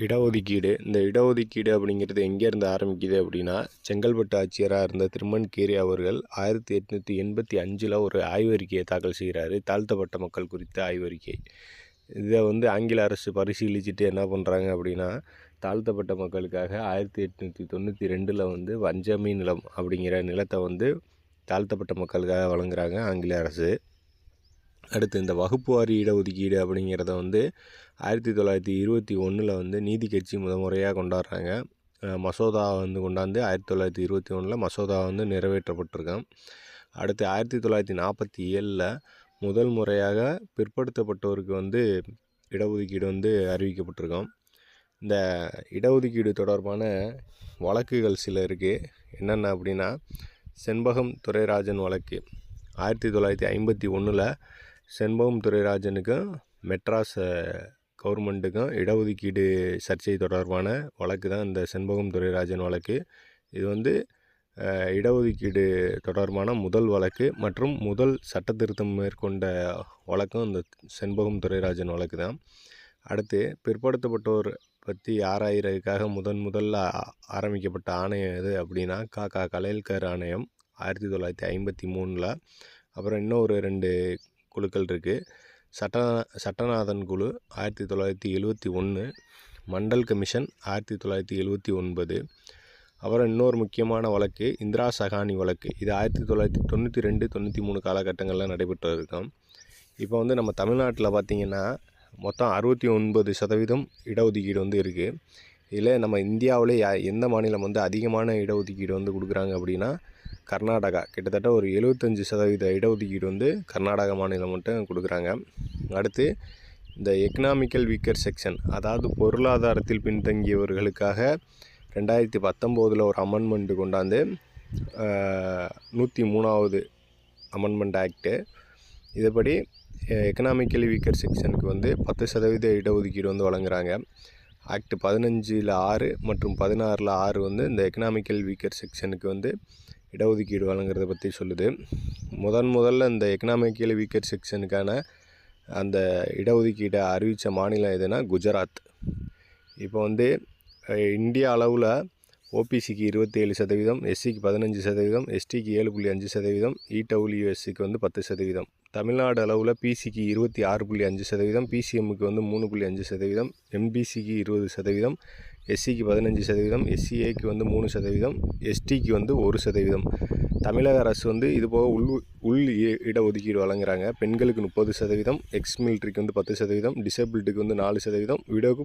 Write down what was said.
இடஒதுக்கீடு. இந்த இடஒதுக்கீடு அப்படிங்கிறது எங்கேருந்து ஆரம்பிக்குது அப்படின்னா செங்கல்பட்டு ஆட்சியராக இருந்த திருமன் கீரே அவர்கள் ஆயிரத்தி எட்நூற்றி எண்பத்தி அஞ்சில் ஒரு ஆய்வறிக்கையை தாக்கல் செய்கிறாரு. தாழ்த்தப்பட்ட மக்கள் குறித்த ஆய்வறிக்கை இதை வந்து ஆங்கில அரசு பரிசீலிச்சுட்டு என்ன பண்ணுறாங்க அப்படின்னா தாழ்த்தப்பட்ட மக்களுக்காக ஆயிரத்தி எட்நூற்றி தொண்ணூற்றி ரெண்டில் வந்து வஞ்சமி நிலம் அப்படிங்கிற நிலத்தை வந்து தாழ்த்தப்பட்ட மக்களுக்காக வழங்குகிறாங்க ஆங்கில அரசு. அடுத்து இந்த வகுப்பு வாரி இடஒதுக்கீடு அப்படிங்கிறத வந்து ஆயிரத்தி தொள்ளாயிரத்தி இருபத்தி ஒன்றில் வந்து நீதி கட்சி முத முறையாக கொண்டாடுறாங்க. மசோதாவை மசோதா வந்து கொண்டாந்து ஆயிரத்தி தொள்ளாயிரத்தி இருபத்தி ஒன்றில் மசோதா வந்து நிறைவேற்றப்பட்டிருக்கேன் அடுத்து ஆயிரத்தி தொள்ளாயிரத்தி நாற்பத்தி ஏழில் முதல் முறையாக பிற்படுத்தப்பட்டோருக்கு வந்து இடஒதுக்கீடு வந்து அறிவிக்கப்பட்டிருக்கோம். இந்த இடஒதுக்கீடு தொடர்பான வழக்குகள் சில இருக்குது என்னென்ன அப்படின்னா செண்பகம் துரைராஜன் வழக்கு. ஆயிரத்தி தொள்ளாயிரத்தி ஐம்பத்தி ஒன்றில் செண்பகம் துரைராஜனுக்கும் மெட்ராஸ் கவர்மெண்ட்டுக்கும் இடஒதுக்கீடு சர்ச்சை தொடர்பான வழக்கு தான் இந்த செண்பகம் துரைராஜன் வழக்கு. இது வந்து இடஒதுக்கீடு தொடர்பான முதல் வழக்கு மற்றும் முதல் சட்ட திருத்தம் மேற்கொண்ட வழக்கும் இந்த செண்பகம் துரைராஜன் வழக்கு தான். அடுத்து பிற்படுத்தப்பட்டோர் பற்றி ஆராயிறதுக்காக முதன் முதல்ல ஆரம்பிக்கப்பட்ட ஆணையம் எது அப்படின்னா காக்கா கலையல்கர் ஆணையம் ஆயிரத்தி தொள்ளாயிரத்தி ஐம்பத்தி மூணில் அப்புறம் இன்னும் ஒரு ரெண்டு குழுக்கள் இருக்குது சட்ட சட்டநாதன் குழு ஆயிரத்தி தொள்ளாயிரத்தி எழுவத்தி ஒன்று மண்டல் கமிஷன் ஆயிரத்தி தொள்ளாயிரத்தி எழுவத்தி ஒன்பது. அப்புறம் இன்னொரு முக்கியமான வழக்கு இந்திரா சகானி வழக்கு. இது ஆயிரத்தி தொள்ளாயிரத்தி தொண்ணூற்றி ரெண்டு தொண்ணூற்றி மூணு காலகட்டங்களில் நடைபெற்று இருக்கும் இப்போ வந்து நம்ம தமிழ்நாட்டில் பார்த்திங்கன்னா மொத்தம் அறுபத்தி ஒன்பது சதவீதம் இடஒதுக்கீடு வந்து இருக்குது இதில் நம்ம இந்தியாவிலே எந்த மாநிலம் வந்து அதிகமான இடஒதுக்கீடு வந்து கொடுக்குறாங்க அப்படின்னா கர்நாடகா. கிட்டத்தட்ட ஒரு எழுபத்தஞ்சி சதவீத இடஒதுக்கீடு வந்து கர்நாடகா மாநிலம் மட்டும் கொடுக்குறாங்க. அடுத்து இந்த எக்கனாமிக்கல் வீக்கர் செக்ஷன் அதாவது பொருளாதாரத்தில் பின்தங்கியவர்களுக்காக ரெண்டாயிரத்தி பத்தொம்போதில் ஒரு அமெண்ட்மெண்ட்டு கொண்டாந்து நூற்றி மூணாவது அமெண்ட்மெண்ட் ஆக்டு இதுபடி எக்கனாமிக்கலி வீக்கர் செக்ஷனுக்கு வந்து பத்து சதவீத இடஒதுக்கீடு வந்து வழங்குறாங்க. ஆக்ட் பதினஞ்சில் ஆறு மற்றும் பதினாறில் ஆறு வந்து இந்த எக்கனாமிக்கல் வீக்கர் செக்ஷனுக்கு வந்து இடஒதுக்கீடு வழங்குறத பற்றி சொல்லுது. முதன் முதல்ல இந்த எக்கனாமிக்கலி வீக்கர் செக்ஷனுக்கான அந்த இடஒதுக்கீடை அறிவித்த மாநிலம் எதுனா குஜராத். இப்போ வந்து இந்திய அளவில் ஓபிசிக்கு இருபத்தேழு சதவீதம் எஸ்சிக்கு பதினஞ்சு சதவீதம் எஸ்டிக்கு ஏழு புள்ளி அஞ்சு சதவீதம் இடபிள்யூஎஸ்சிக்கு வந்து பத்து சதவீதம். தமிழ்நாடு அளவில் பிசிக்கு இருபத்தி ஆறு புள்ளி அஞ்சு சதவீதம் பிசிஎம்முக்கு வந்து மூணு புள்ளி அஞ்சு சதவீதம் எம்பிசிக்கு இருபது சதவீதம் எஸ்சிக்கு பதினஞ்சு சதவீதம் எஸ்சிஏக்கு வந்து மூணு சதவீதம் எஸ்டிக்கு வந்து ஒரு சதவீதம். தமிழக அரசு வந்து இதுபோக உள் உள் இ- இடஒதுக்கீடு வழங்குறாங்க. பெண்களுக்கு முப்பது சதவீதம் எக்ஸ் மிலிட்ரிக்கு வந்து பத்து சதவீதம் டிசபிலிட்டிக்கு வந்து நாலு சதவீதம் விடோவுக்கு